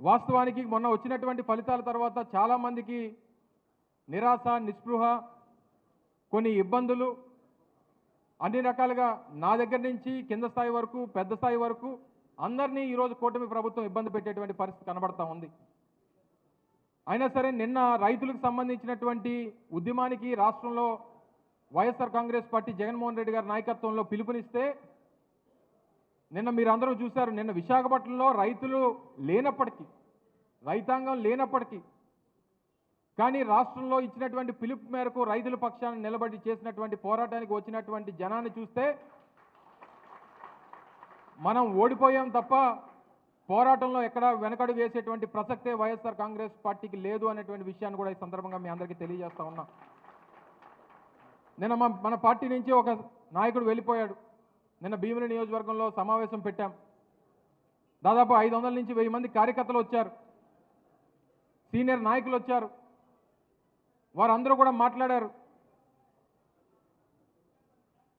వాస్తవానికి మొన్న వచ్చినటువంటి ఫలితాల తర్వాత చాలామందికి నిరాశ నిస్పృహ కొన్ని ఇబ్బందులు అన్ని రకాలుగా నా దగ్గర నుంచి కింద స్థాయి వరకు పెద్ద స్థాయి వరకు అందరినీ ఈరోజు కూటమి ప్రభుత్వం ఇబ్బంది పెట్టేటువంటి పరిస్థితి కనబడతా ఉంది. అయినా సరే నిన్న రైతులకు సంబంధించినటువంటి ఉద్యమానికి రాష్ట్రంలో వైఎస్ఆర్ కాంగ్రెస్ పార్టీ జగన్మోహన్ రెడ్డి గారి నాయకత్వంలో పిలుపునిస్తే నిన్న మీరందరూ చూశారు నిన్న విశాఖపట్నంలో రైతులు లేనప్పటికీ రైతాంగం లేనప్పటికీ కానీ రాష్ట్రంలో ఇచ్చినటువంటి పిలుపు మేరకు రైతుల పక్షాన్ని నిలబడి చేసినటువంటి పోరాటానికి వచ్చినటువంటి జనాన్ని చూస్తే మనం ఓడిపోయాం తప్ప పోరాటంలో ఎక్కడ వెనకడు వేసేటువంటి ప్రసక్తే వైఎస్ఆర్ కాంగ్రెస్ పార్టీకి లేదు అనేటువంటి విషయాన్ని కూడా ఈ సందర్భంగా మీ అందరికీ తెలియజేస్తా ఉన్నా. నిన్న మన మన పార్టీ నుంచి ఒక నాయకుడు వెళ్ళిపోయాడు. నిన్న భీమిలి నియోజకవర్గంలో సమావేశం పెట్టాం. దాదాపు ఐదు వందల నుంచి వెయ్యి మంది కార్యకర్తలు వచ్చారు. సీనియర్ నాయకులు వచ్చారు. వారందరూ కూడా మాట్లాడారు.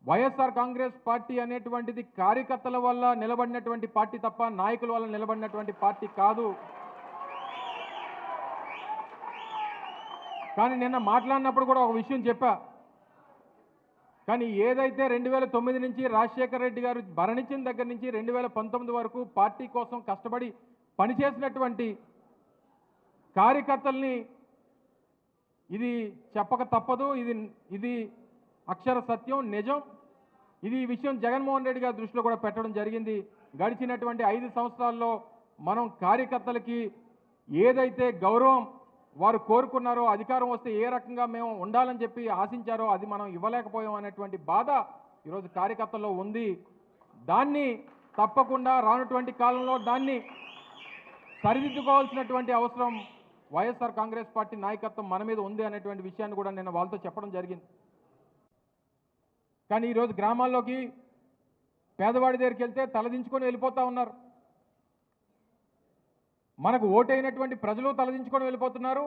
వైఎస్ఆర్ కాంగ్రెస్ పార్టీ అనేటువంటిది కార్యకర్తల వల్ల నిలబడినటువంటి పార్టీ తప్ప నాయకుల వల్ల నిలబడినటువంటి పార్టీ కాదు. కానీ నిన్న మాట్లాడినప్పుడు కూడా ఒక విషయం చెప్పా. కానీ ఏదైతే రెండు వేల తొమ్మిది నుంచి రాజశేఖర రెడ్డి గారు భరణించిన దగ్గర నుంచి రెండు వేల పంతొమ్మిది వరకు పార్టీ కోసం కష్టపడి పనిచేసినటువంటి కార్యకర్తల్ని ఇది చెప్పక తప్పదు. ఇది ఇది అక్షర సత్యం నిజం. ఇది ఈ విషయం జగన్మోహన్ రెడ్డి గారి దృష్టిలో కూడా పెట్టడం జరిగింది. గడిచినటువంటి ఐదు సంవత్సరాల్లో మనం కార్యకర్తలకి ఏదైతే గౌరవం వారు కోరుకున్నారో అధికారం వస్తే ఏ రకంగా మేము ఉండాలని చెప్పి ఆశించారో అది మనం ఇవ్వలేకపోయాం అనేటువంటి బాధ ఈరోజు కార్యకర్తల్లో ఉంది. దాన్ని తప్పకుండా రానటువంటి కాలంలో దాన్ని సరిదిద్దుకోవాల్సినటువంటి అవసరం వైఎస్ఆర్ కాంగ్రెస్ పార్టీ నాయకత్వం మన మీద ఉంది అనేటువంటి విషయాన్ని కూడా నేను వాళ్ళతో చెప్పడం జరిగింది. కానీ ఈరోజు గ్రామాల్లోకి పేదవాడి దగ్గరికి వెళ్తే తలదించుకొని వెళ్ళిపోతూ ఉన్నారు. మనకు ఓటైనటువంటి ప్రజలు తలదించుకొని వెళ్ళిపోతున్నారు.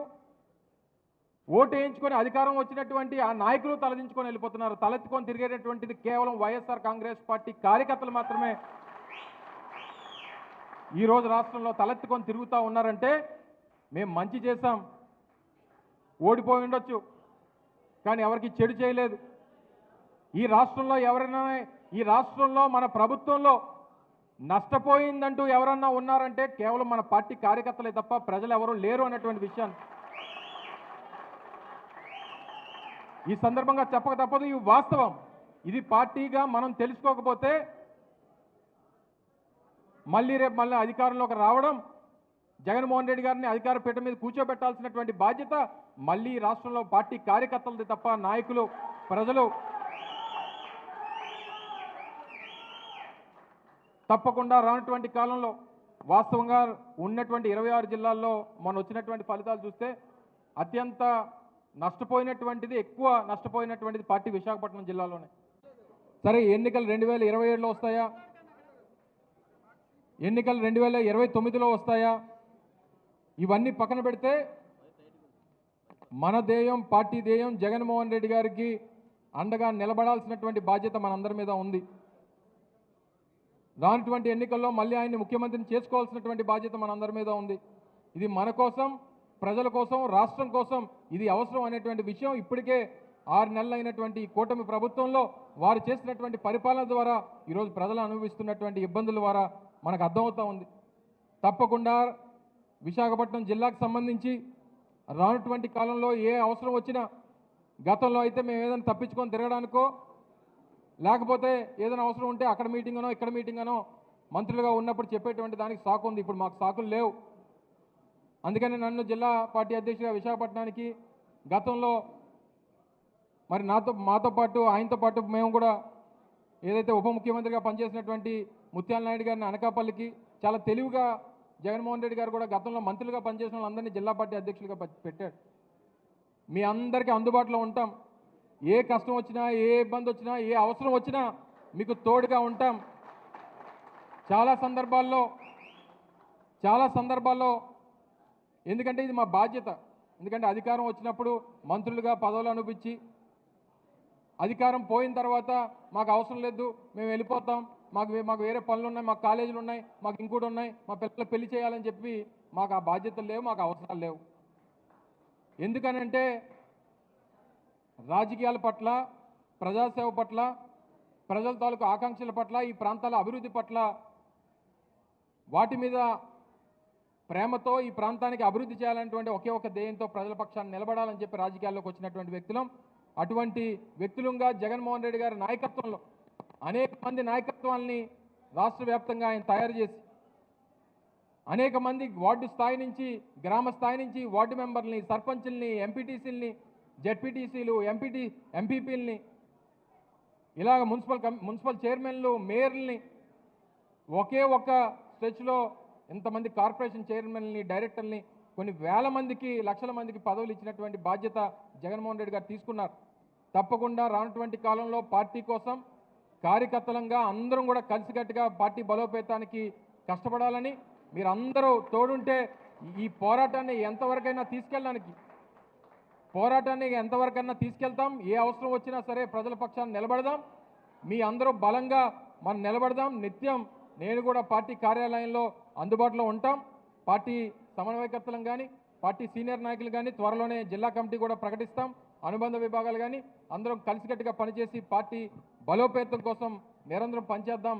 ఓటు వేయించుకొని అధికారం వచ్చినటువంటి ఆ నాయకులు తలదించుకొని వెళ్ళిపోతున్నారు. తలెత్తుకొని తిరిగేటటువంటిది కేవలం వైఎస్ఆర్ కాంగ్రెస్ పార్టీ కార్యకర్తలు మాత్రమే. ఈరోజు రాష్ట్రంలో తలెత్తుకొని తిరుగుతూ ఉన్నారంటే మేము మంచి చేశాం. ఓడిపోయి ఉండొచ్చు. కానీ ఎవరికి చెడు చేయలేదు. ఈ రాష్ట్రంలో ఎవరైనా ఈ రాష్ట్రంలో మన ప్రభుత్వంలో నష్టపోయిందంటూ ఎవరన్నా ఉన్నారంటే కేవలం మన పార్టీ కార్యకర్తలే తప్ప ప్రజలు ఎవరూ లేరు అనేటువంటి విషయాన్ని ఈ సందర్భంగా చెప్పక తప్పదు ఇవి వాస్తవం. ఇది పార్టీగా మనం తెలుసుకోకపోతే మళ్ళీ రేపు మళ్ళీ అధికారంలోకి రావడం జగన్మోహన్ రెడ్డి గారిని అధికార పీఠ మీద కూర్చోబెట్టాల్సినటువంటి బాధ్యత మళ్ళీ రాష్ట్రంలో పార్టీ కార్యకర్తలది తప్ప నాయకులు ప్రజలు తప్పకుండా రానటువంటి కాలంలో వాస్తవంగా ఉన్నటువంటి ఇరవై ఆరు జిల్లాల్లో మనం వచ్చినటువంటి ఫలితాలు చూస్తే అత్యంత నష్టపోయినటువంటిది ఎక్కువ నష్టపోయినటువంటిది పార్టీ విశాఖపట్నం జిల్లాలోనే. సరే ఎన్నికలు రెండు వేల ఇరవై ఏడులో వస్తాయా? ఎన్నికలు రెండు వేల ఇరవై తొమ్మిదిలో వస్తాయా? ఇవన్నీ పక్కన పెడితే మన ధ్యేయం పార్టీ ధ్యేయం జగన్మోహన్ రెడ్డి గారికి అండగా నిలబడాల్సినటువంటి బాధ్యత మనందరి మీద ఉంది. రానటువంటి ఎన్నికల్లో మళ్ళీ ఆయన్ని ముఖ్యమంత్రిని చేసుకోవాల్సినటువంటి బాధ్యత మనందరి మీద ఉంది. ఇది మన కోసం ప్రజల కోసం రాష్ట్రం కోసం ఇది అవసరం అనేటువంటి విషయం ఇప్పటికే ఆరు నెలలు అయినటువంటి కూటమి ప్రభుత్వంలో వారు చేసినటువంటి పరిపాలన ద్వారా ఈరోజు ప్రజలు అనుభవిస్తున్నటువంటి ఇబ్బందుల ద్వారా మనకు అర్థమవుతూ ఉంది. తప్పకుండా విశాఖపట్నం జిల్లాకు సంబంధించి రానటువంటి కాలంలో ఏ అవసరం వచ్చినా గతంలో అయితే మేము ఏదైనా తప్పించుకొని తిరగడానికో లేకపోతే ఏదైనా అవసరం ఉంటే అక్కడ మీటింగ్ అనో ఇక్కడ మీటింగ్ అనో మంత్రులుగా ఉన్నప్పుడు చెప్పేటువంటి దానికి సాకు ఉంది. ఇప్పుడు మాకు సాకులు లేవు. అందుకని నన్ను జిల్లా పార్టీ అధ్యక్షుడిగా విశాఖపట్నానికి గతంలో మరి నాతో మాతో పాటు ఆయనతో పాటు మేము కూడా ఏదైతే ఉప ముఖ్యమంత్రిగా పనిచేసినటువంటి ముత్యాల నాయుడు గారిని అనకాపల్లికి చాలా తెలివిగా జగన్మోహన్ రెడ్డి గారు కూడా గతంలో మంత్రులుగా పనిచేసిన వాళ్ళందరినీ జిల్లా పార్టీ అధ్యక్షులుగా పెట్టాడు మీ అందరికీ అందుబాటులో ఉంటాం. ఏ కష్టం వచ్చినా ఏ ఇబ్బంది వచ్చినా ఏ అవసరం వచ్చినా మీకు తోడుగా ఉంటాం. చాలా సందర్భాల్లో చాలా సందర్భాల్లో ఎందుకంటే ఇది మా బాధ్యత. ఎందుకంటే అధికారం వచ్చినప్పుడు మంత్రులుగా పదవులు అనిపించి అధికారం పోయిన తర్వాత మాకు అవసరం లేదు మేము వెళ్ళిపోతాం. మాకు మాకు వేరే పనులు ఉన్నాయి మాకు కాలేజీలు ఉన్నాయి మాకు ఇంకోటి ఉన్నాయి మా పిల్లలు పెళ్ళి చేయాలని చెప్పి మాకు ఆ బాధ్యతలు లేవు మాకు అవసరాలు లేవు. ఎందుకనంటే రాజకీయాల పట్ల ప్రజాసేవ పట్ల ప్రజల తాలూకు ఆకాంక్షల పట్ల ఈ ప్రాంతాల అభివృద్ధి పట్ల వాటి మీద ప్రేమతో ఈ ప్రాంతానికి అభివృద్ధి చేయాలనేటువంటి ఒకే ఒక ధ్యేయంతో ప్రజల పక్షాన్ని నిలబడాలని చెప్పి రాజకీయాల్లోకి వచ్చినటువంటి వ్యక్తులం. అటువంటి వ్యక్తులుగా జగన్మోహన్ రెడ్డి గారి నాయకత్వంలో అనేక మంది నాయకత్వాల్ని రాష్ట్ర వ్యాప్తంగా ఆయన తయారు చేసి అనేక మంది వార్డు స్థాయి నుంచి గ్రామ స్థాయి నుంచి వార్డు మెంబర్ని సర్పంచుల్ని ఎంపీటీసీల్ని జెడ్పీటీసీలు ఎంపీటీ ఎంపీపీలని ఇలాగ మున్సిపల్ మున్సిపల్ చైర్మన్లు మేయర్లని ఒకే ఒక్క స్ట్రెచ్లో ఇంతమంది కార్పొరేషన్ చైర్మన్ని డైరెక్టర్ని కొన్ని వేల మందికి లక్షల మందికి పదవులు ఇచ్చినటువంటి బాధ్యత జగన్మోహన్ రెడ్డి గారు తీసుకున్నారు. తప్పకుండా రానటువంటి కాలంలో పార్టీ కోసం కార్యకర్తలంగా అందరం కూడా కలిసికట్టుగా పార్టీ బలోపేతానికి కష్టపడాలని మీరందరూ తోడుంటే ఈ పోరాటాన్ని ఎంతవరకైనా తీసుకెళ్ళడానికి పోరాటాన్ని ఎంతవరకైనా తీసుకెళ్తాం ఏ అవసరం వచ్చినా సరే ప్రజల పక్షాన్ని నిలబడదాం. మీ అందరూ బలంగా మనం నిలబడదాం. నిత్యం నేను కూడా పార్టీ కార్యాలయంలో అందుబాటులో ఉంటాం. పార్టీ సమన్వయకర్తలను కానీ పార్టీ సీనియర్ నాయకులు కానీ త్వరలోనే జిల్లా కమిటీ కూడా ప్రకటిస్తాం. అనుబంధ విభాగాలు కానీ అందరం కలిసికట్టుగా పనిచేసి పార్టీ బలోపేతం కోసం నిరంతరం పనిచేద్దాం.